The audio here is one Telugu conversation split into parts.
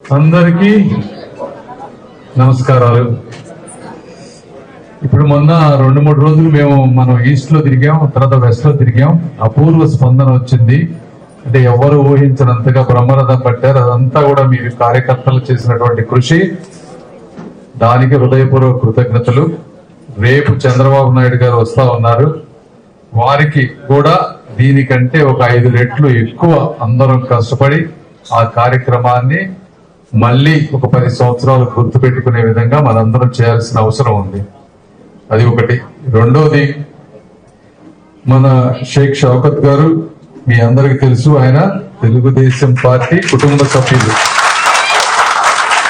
అందరికీ నమస్కారాలు. ఇప్పుడు మొన్న రెండు మూడు రోజులు మేము మనం ఈస్ట్లో తిరిగాం తర్వాత వెస్ట్లో తిరిగాం. అపూర్వ స్పందన వచ్చింది. అంటే ఎవరు ఊహించినంతగా బ్రహ్మరథం పట్టారు. అదంతా కూడా మీరు కార్యకర్తలు చేసినటువంటి కృషి. దానికి హృదయపూర్వక కృతజ్ఞతలు. రేపు చంద్రబాబు నాయుడు గారు వస్తా ఉన్నారు. వారికి కూడా దీనికంటే ఒక ఐదు రెట్లు ఎక్కువ అందరం కష్టపడి ఆ కార్యక్రమాన్ని మళ్ళీ ఒక పది సంవత్సరాలు గుర్తు పెట్టుకునే విధంగా మనందరం చేయాల్సిన అవసరం ఉంది. అది ఒకటి. రెండోది మన షేక్ షౌకత్ గారు మీ అందరికి తెలుసు ఆయన తెలుగుదేశం పార్టీ కుటుంబ సభ్యులు.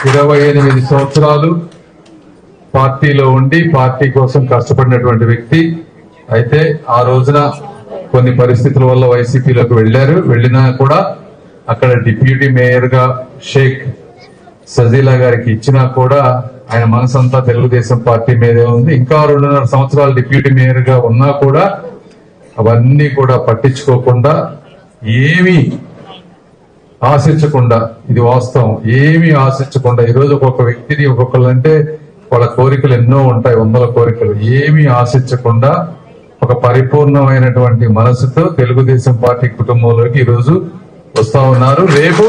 ఇరవై ఎనిమిది సంవత్సరాలు పార్టీలో ఉండి పార్టీ కోసం కష్టపడినటువంటి వ్యక్తి. అయితే ఆ రోజున కొన్ని పరిస్థితుల వల్ల వైసీపీలోకి వెళ్ళారు వెళ్ళినా కూడా అక్కడ డిప్యూటీ మేయర్గా షేక్ సజీలా గారికి ఇచ్చినా కూడా ఆయన మనసంతా తెలుగుదేశం పార్టీ మీదే ఉంది. ఇంకా రెండున్నర సంవత్సరాలు డిప్యూటీ మేయర్గా ఉన్నా కూడా అవన్నీ కూడా పట్టించుకోకుండా ఏమీ ఆశించకుండా ఇది వాస్తవం ఏమీ ఆశించకుండా ఈరోజు ఒక్కొక్క వ్యక్తిని ఒక్కొక్కళ్ళంటే వాళ్ళ కోరికలు ఎన్నో ఉంటాయి వందల కోరికలు. ఏమీ ఆశించకుండా ఒక పరిపూర్ణమైనటువంటి మనసుతో తెలుగుదేశం పార్టీ కుటుంబంలోకి ఈరోజు వస్తా ఉన్నారు. రేపు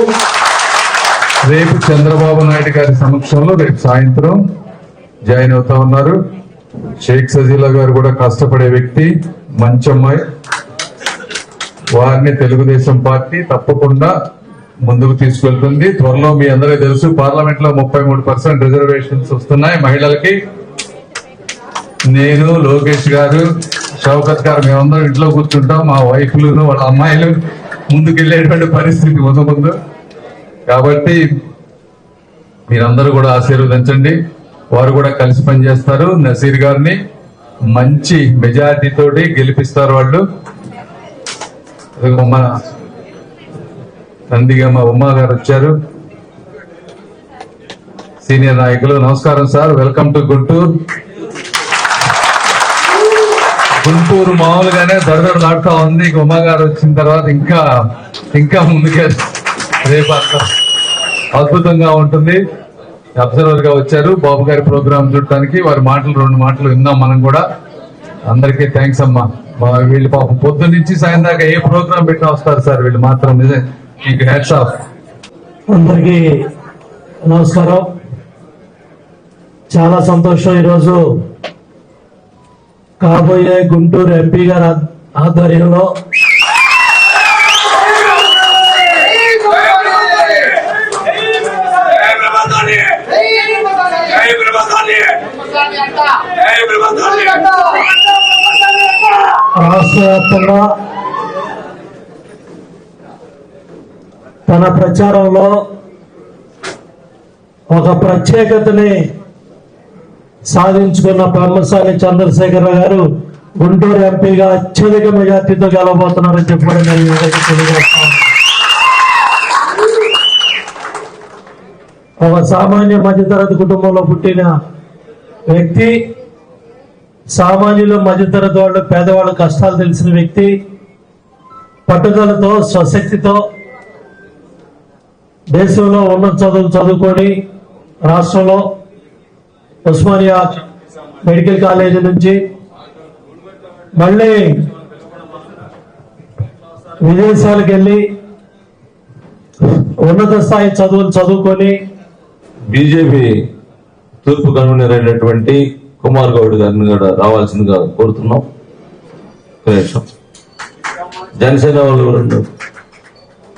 రేపు చంద్రబాబు నాయుడు గారి సమక్షంలో రేపు సాయంత్రం జాయిన్ అవుతా ఉన్నారు. షేక్ సజీలా గారు కూడా కష్టపడే వ్యక్తి మంచి అమ్మాయి వారిని తెలుగుదేశం పార్టీ తప్పకుండా ముందుకు తీసుకెళ్తుంది. త్వరలో మీ అందరికీ తెలుసు పార్లమెంట్లో ముప్పై మూడు పర్సెంట్ రిజర్వేషన్స్ వస్తున్నాయి మహిళలకి. నేను లోకేష్ గారు షౌకత్ గారు మేమందరం ఇంట్లో కూర్చుంటాం. మా వైఫ్లు వాళ్ళ అమ్మాయిలు ముందుకెళ్ళేటువంటి పరిస్థితి ముందు ముందు. కాబట్టి మీరందరూ కూడా ఆశీర్వదించండి. వారు కూడా కలిసి పనిచేస్తారు. నసీర్ గారిని మంచి మెజారిటీ తోటి గెలిపిస్తారు వాళ్ళు. మన నందిగా మా ఉమ్మా గారు వచ్చారు. సీనియర్ నాయకులు నమస్కారం sir. Welcome to Guntur. Guntur మామూలుగానే దడదడలాడుతా ఉంది. ఇక ఉమ్మా గారు వచ్చిన తర్వాత ఇంకా ఇంకా ముందుకే రేపు అద్భుతంగా ఉంటుంది. అబ్జర్వర్గా వచ్చారు. బాబు గారి ప్రోగ్రామ్ చూడటానికి వారి మాటలు రెండు మాటలు విన్నాం మనం కూడా. అందరికీ థ్యాంక్స్ అమ్మా. వీళ్ళు పాపం పొద్దు నుంచి సాయం దాకా ఏ ప్రోగ్రామ్ పెట్టినా వస్తారు సార్. వీళ్ళు మాత్రం నిజం మీకు హ్యాట్స్ ఆఫ్ అందరికీ నమస్కారం. చాలా సంతోషం ఈరోజు. కాబోయే గుంటూరు ఎంపీ గారి ఆధ్వర్యంలో రాష్ట్ర వ్యాప్తంగా తన ప్రచారంలో ఒక ప్రత్యేకతని సాధించుకున్న బ్రహ్మసాని చంద్రశేఖర గారు గుంటూరు ఎంపీగా అత్యధిక మెజార్టీతో గెలవబోతున్నారని చెప్పడం నేను తెలియజేస్తాను ఒక సామాన్య మధ్యతరగతి కుటుంబంలో పుట్టిన వ్యక్తి సామాన్యులు మధ్యతరగతి వాళ్ళు పేదవాళ్ళ కష్టాలు తెలిసిన వ్యక్తి పట్టుదలతో స్వశక్తితో దేశంలో ఉన్నత చదువులు చదువుకొని రాష్ట్రంలో ఉస్మానియా మెడికల్ కాలేజీ నుంచి మళ్ళీ విదేశాలకు వెళ్ళి ఉన్నత స్థాయి చదువులు చదువుకొని బీజేపీ తూర్పు కన్వీనర్ అయినటువంటి కుమార్ గౌడ్ గారిని కూడా రావాల్సిందిగా కోరుతున్నాం. నిమిషం. జనసేన వాళ్ళు కూడా ఉన్నారు.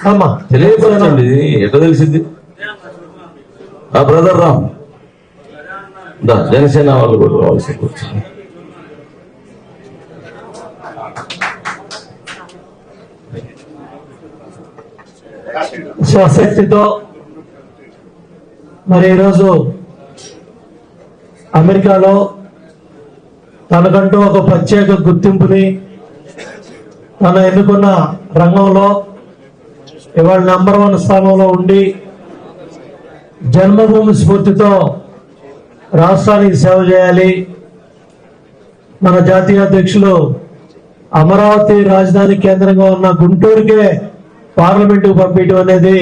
అమ్మా తెలియకపోయిందండి ఇది ఎట్లా తెలిసింది? ఆ బ్రదర్ రామ్. దా జనసేన వాళ్ళు కూడా రావాల్సి కూర్చుంది స్వశక్తితో మరి ఈరోజు అమెరికాలో తనకంటూ ఒక ప్రత్యేక గుర్తింపుని తన ఎన్నుకున్న రంగంలో ఇవాళ నంబర్ వన్ స్థానంలో ఉండి జన్మభూమి స్ఫూర్తితో రాష్ట్రానికి సేవ చేయాలి. మన జాతీయ అధ్యక్షులు అమరావతి రాజధాని కేంద్రంగా ఉన్న గుంటూరుకే పార్లమెంటుకు పంపించడం అనేది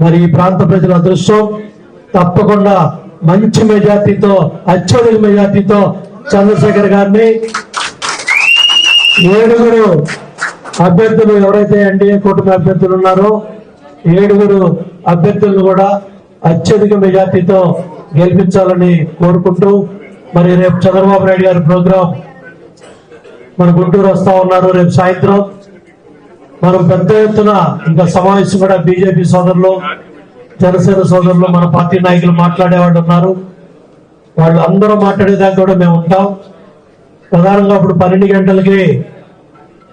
మరి ఈ ప్రాంత ప్రజల అదృష్టం. తప్పకుండా మంచి మెజార్టీతో అత్యధిక మెజార్టీతో చంద్రశేఖర్ గారిని ఏడుగురు అభ్యర్థులు ఎవరైతే ఎన్డీఏ కూటమి అభ్యర్థులు ఉన్నారో ఏడుగురు అభ్యర్థులను కూడా అత్యధిక మెజార్టీతో గెలిపించాలని కోరుకుంటూ మరి రేపు చంద్రబాబు నాయుడు గారి ప్రోగ్రాం మన గుంటూరు వస్తా ఉన్నారు. రేపు సాయంత్రం మనం పెద్ద ఎత్తున ఇంకా సమావేశం కూడా బీజేపీ సోదరులు జనసేన సోదరులు మన పార్టీ నాయకులు మాట్లాడేవాళ్ళు ఉన్నారు. వాళ్ళు అందరూ మాట్లాడేదాకా కూడా మేము ఉంటాం. ప్రధానంగా ఇప్పుడు పన్నెండు గంటలకి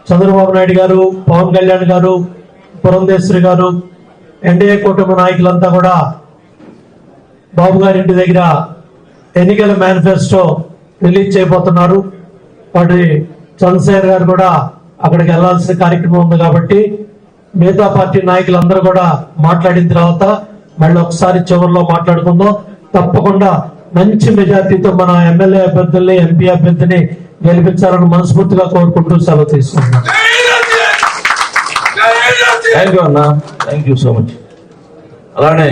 చంద్రబాబు నాయుడు గారు పవన్ కళ్యాణ్ గారు పురంధేశ్వరి గారు ఎన్డీఏ కూటమి నాయకులంతా కూడా బాబు గారి ఇంటి దగ్గర ఎన్నికల మేనిఫెస్టో రిలీజ్ చేయబోతున్నారు. వాటి చంద్రశేఖర్ గారు కూడా అక్కడికి వెళ్ళాల్సిన కార్యక్రమం ఉంది కాబట్టి మిగతా పార్టీ నాయకులందరూ కూడా మాట్లాడిన తర్వాత మళ్ళీ ఒకసారి చివరిలో మాట్లాడుకుందాం. తప్పకుండా మంచి మెజార్టీతో మన ఎమ్మెల్యే అభ్యర్థుల్ని ఎంపీ అభ్యర్థిని గెలిపించాలని మనస్ఫూర్తిగా కోరుకుంటూ సెలవు తీసుకుంటున్నాను థ్యాంక్ యూ అన్న. థ్యాంక్ యూ సో మచ్ అలానే